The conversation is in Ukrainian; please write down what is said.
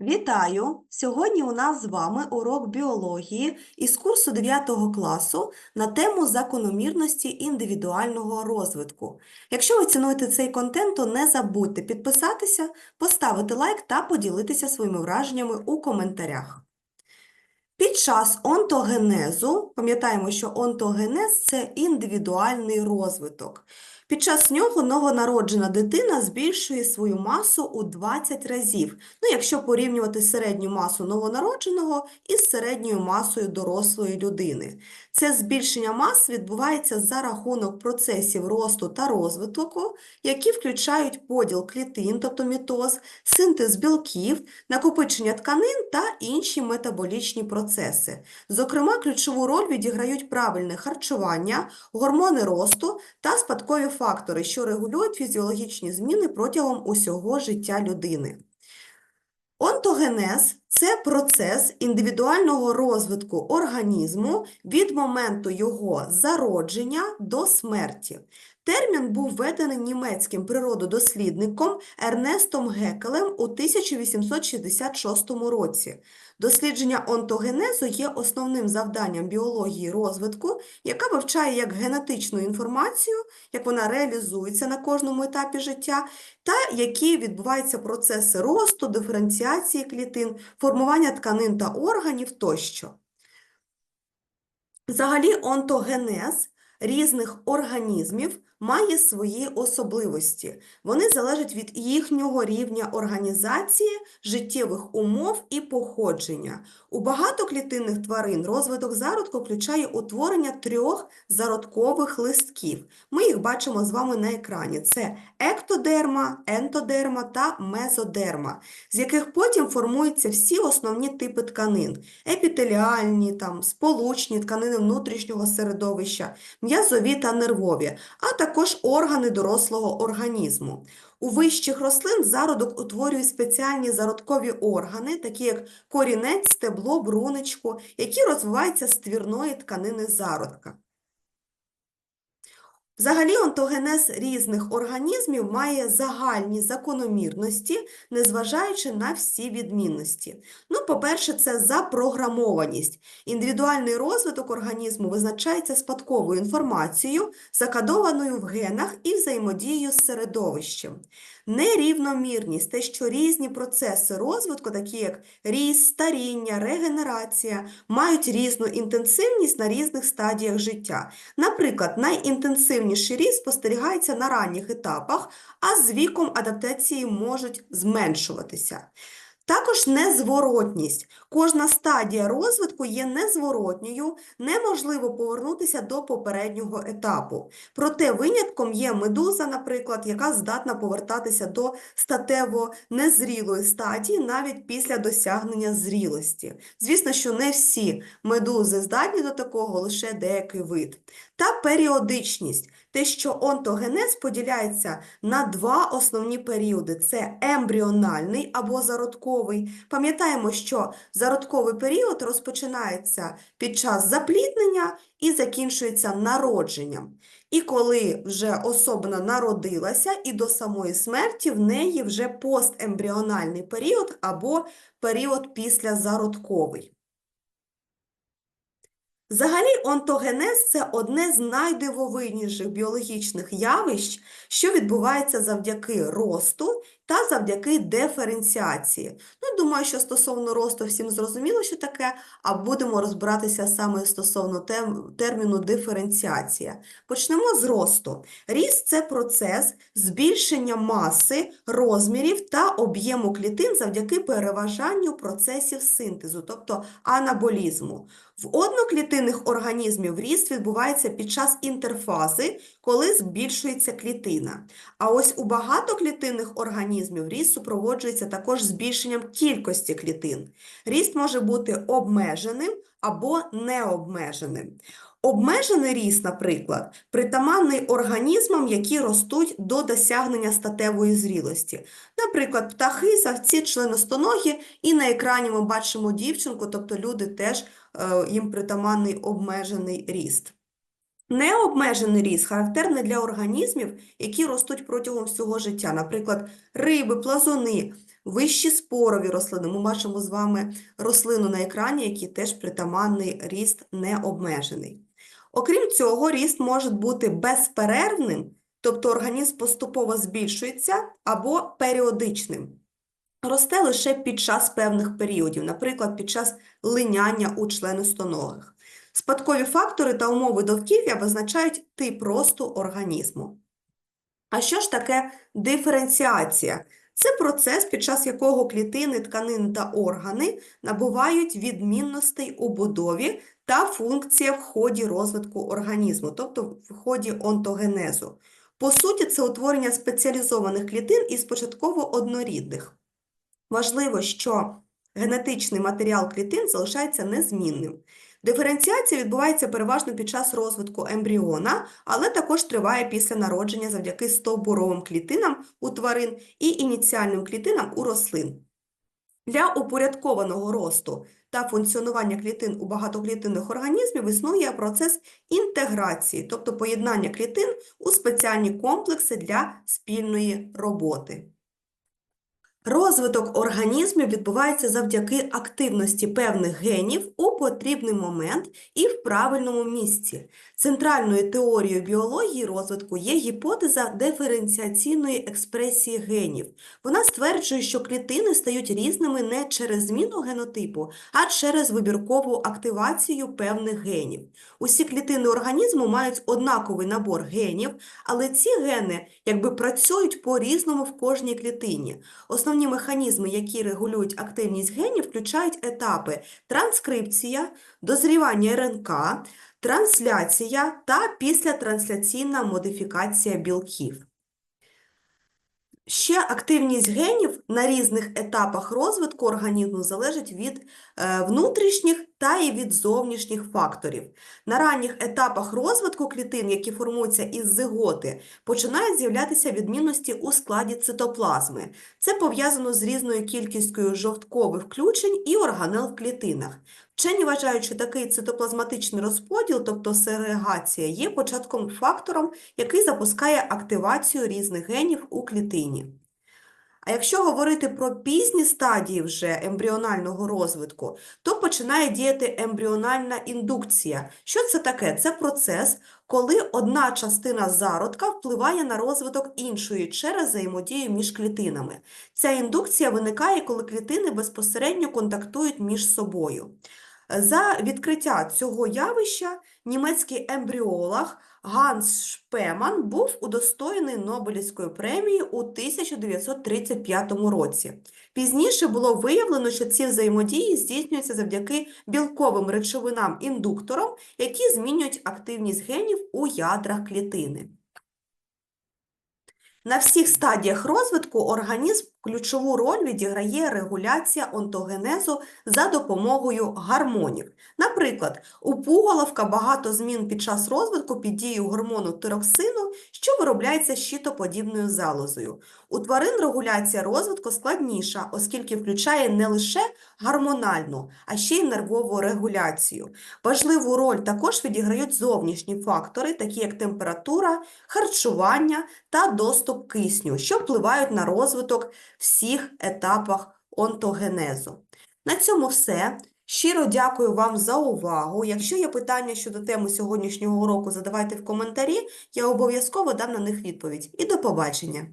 Вітаю! Сьогодні у нас з вами урок біології із курсу 9 класу на тему закономірності індивідуального розвитку. Якщо ви цінуєте цей контент, то не забудьте підписатися, поставити лайк та поділитися своїми враженнями у коментарях. Під час онтогенезу, пам'ятаємо, що онтогенез – це індивідуальний розвиток. Під час нього новонароджена дитина збільшує свою масу у 20 разів, ну, якщо порівнювати середню масу новонародженого із середньою масою дорослої людини. Це збільшення мас відбувається за рахунок процесів росту та розвитку, які включають поділ клітин, тобто мітоз, синтез білків, накопичення тканин та інші метаболічні процеси. Зокрема, ключову роль відіграють правильне харчування, гормони росту та спадкові фактори, що регулюють фізіологічні зміни протягом усього життя людини. Онтогенез – це процес індивідуального розвитку організму від моменту його зародження до смерті. Термін був введений німецьким природодослідником Ернестом Гекелем у 1866 році. Дослідження онтогенезу є основним завданням біології розвитку, яка вивчає як генетичну інформацію, як вона реалізується на кожному етапі життя, та які відбуваються процеси росту, диференціації клітин, формування тканин та органів тощо. Взагалі, онтогенез різних організмів має свої особливості. Вони залежать від їхнього рівня організації, життєвих умов і походження. У багатоклітинних тварин розвиток зародку включає утворення трьох зародкових листків. Ми їх бачимо з вами на екрані. Це ектодерма, ентодерма та мезодерма, з яких потім формуються всі основні типи тканин: епітеліальні, там, сполучні тканини внутрішнього середовища, м'язові та нервові, а також органи дорослого організму. У вищих рослин зародок утворює спеціальні зародкові органи, такі як корінець, стебло, брунечко, які розвиваються з твірної тканини зародка. Взагалі, онтогенез різних організмів має загальні закономірності, незважаючи на всі відмінності. Ну, по-перше, це запрограмованість. Індивідуальний розвиток організму визначається спадковою інформацією, закодованою в генах і взаємодією з середовищем. Нерівномірність, те, що різні процеси розвитку, такі як ріст, старіння, регенерація, мають різну інтенсивність на різних стадіях життя. Наприклад, найінтенсивніший ріст спостерігається на ранніх етапах, а з віком адаптації можуть зменшуватися. Також незворотність. Кожна стадія розвитку є незворотньою, неможливо повернутися до попереднього етапу. Проте винятком є медуза, наприклад, яка здатна повертатися до статево незрілої стадії навіть після досягнення зрілості. Звісно, що не всі медузи здатні до такого, лише деякий вид. Та періодичність. Те, що онтогенез поділяється на два основні періоди: це ембріональний або зародковий. Пам'ятаємо, що зародковий період розпочинається під час запліднення і закінчується народженням. І коли вже особина народилася, і до самої смерті в неї вже постембріональний період або період післязародковий. Взагалі, онтогенез – це одне з найдивовижніших біологічних явищ, що відбувається завдяки росту та завдяки диференціації. Ну, думаю, що стосовно росту всім зрозуміло, що таке, а будемо розбиратися саме стосовно тем, терміну диференціація. Почнемо з росту. Ріст – це процес збільшення маси, розмірів та об'єму клітин завдяки переважанню процесів синтезу, тобто анаболізму. В одноклітинних організмів ріст відбувається під час інтерфази, коли збільшується клітина. А ось у багатоклітинних організмів ріст супроводжується також збільшенням кількості клітин. Ріст може бути обмеженим або необмеженим. Обмежений ріст, наприклад, притаманний організмам, які ростуть до досягнення статевої зрілості. Наприклад, птахи, савці, членостоногі, і на екрані ми бачимо дівчинку, тобто люди теж е, їм притаманний обмежений ріст. Необмежений ріст характерний для організмів, які ростуть протягом всього життя, наприклад, риби, плазуни, вищі спорові рослини. Ми бачимо з вами рослину на екрані, який теж притаманний ріст необмежений. Окрім цього, ріст може бути безперервним, тобто організм поступово збільшується, або періодичним. Росте лише під час певних періодів, наприклад, під час линяння у членистоногих. Спадкові фактори та умови довкілля визначають тип росту організму. А що ж таке диференціація? Це процес, під час якого клітини, тканини та органи набувають відмінностей у будові та функціях в ході розвитку організму, тобто в ході онтогенезу. По суті, це утворення спеціалізованих клітин із початково однорідних. Важливо, що генетичний матеріал клітин залишається незмінним. Диференціація відбувається переважно під час розвитку ембріона, але також триває після народження завдяки стовбуровим клітинам у тварин і ініціальним клітинам у рослин. Для упорядкованого росту та функціонування клітин у багатоклітинних організмів існує процес інтеграції, тобто поєднання клітин у спеціальні комплекси для спільної роботи. Розвиток організмів відбувається завдяки активності певних генів у потрібний момент і в правильному місці. Центральною теорією біології розвитку є гіпотеза диференціаційної експресії генів. Вона стверджує, що клітини стають різними не через зміну генотипу, а через вибіркову активацію певних генів. Усі клітини організму мають однаковий набор генів, але ці гени якби працюють по-різному в кожній клітині. Основні механізми, які регулюють активність генів, включають етапи транскрипція, дозрівання РНК, трансляція та післятрансляційна модифікація білків. Ще активність генів на різних етапах розвитку організму залежить від е, внутрішніх та і від зовнішніх факторів. На ранніх етапах розвитку клітин, які формуються із зиготи, починають з'являтися відмінності у складі цитоплазми. Це пов'язано з різною кількістю жовткових включень і органел в клітинах. Вчені вважають, що такий цитоплазматичний розподіл, тобто сегрегація, є початковим фактором, який запускає активацію різних генів у клітині. А якщо говорити про пізні стадії вже ембріонального розвитку, то починає діяти ембріональна індукція. Що це таке? Це процес, коли одна частина зародка впливає на розвиток іншої через взаємодію між клітинами. Ця індукція виникає, коли клітини безпосередньо контактують між собою. За відкриття цього явища німецький ембріолог Ганс Шпеман був удостоєний Нобелівської премії у 1935 році. Пізніше було виявлено, що ці взаємодії здійснюються завдяки білковим речовинам-індукторам, які змінюють активність генів у ядрах клітини. На всіх стадіях розвитку організм ключову роль відіграє регуляція онтогенезу за допомогою гормонів. Наприклад, у пуголовка багато змін під час розвитку під дією гормону тироксину, що виробляється щитоподібною залозою. У тварин регуляція розвитку складніша, оскільки включає не лише гормональну, а ще й нервову регуляцію. Важливу роль також відіграють зовнішні фактори, такі як температура, харчування та доступ кисню, що впливають на розвиток всіх етапах онтогенезу. На цьому все. Щиро дякую вам за увагу. Якщо є питання щодо теми сьогоднішнього уроку, задавайте в коментарі, я обов'язково дам на них відповідь. І до побачення!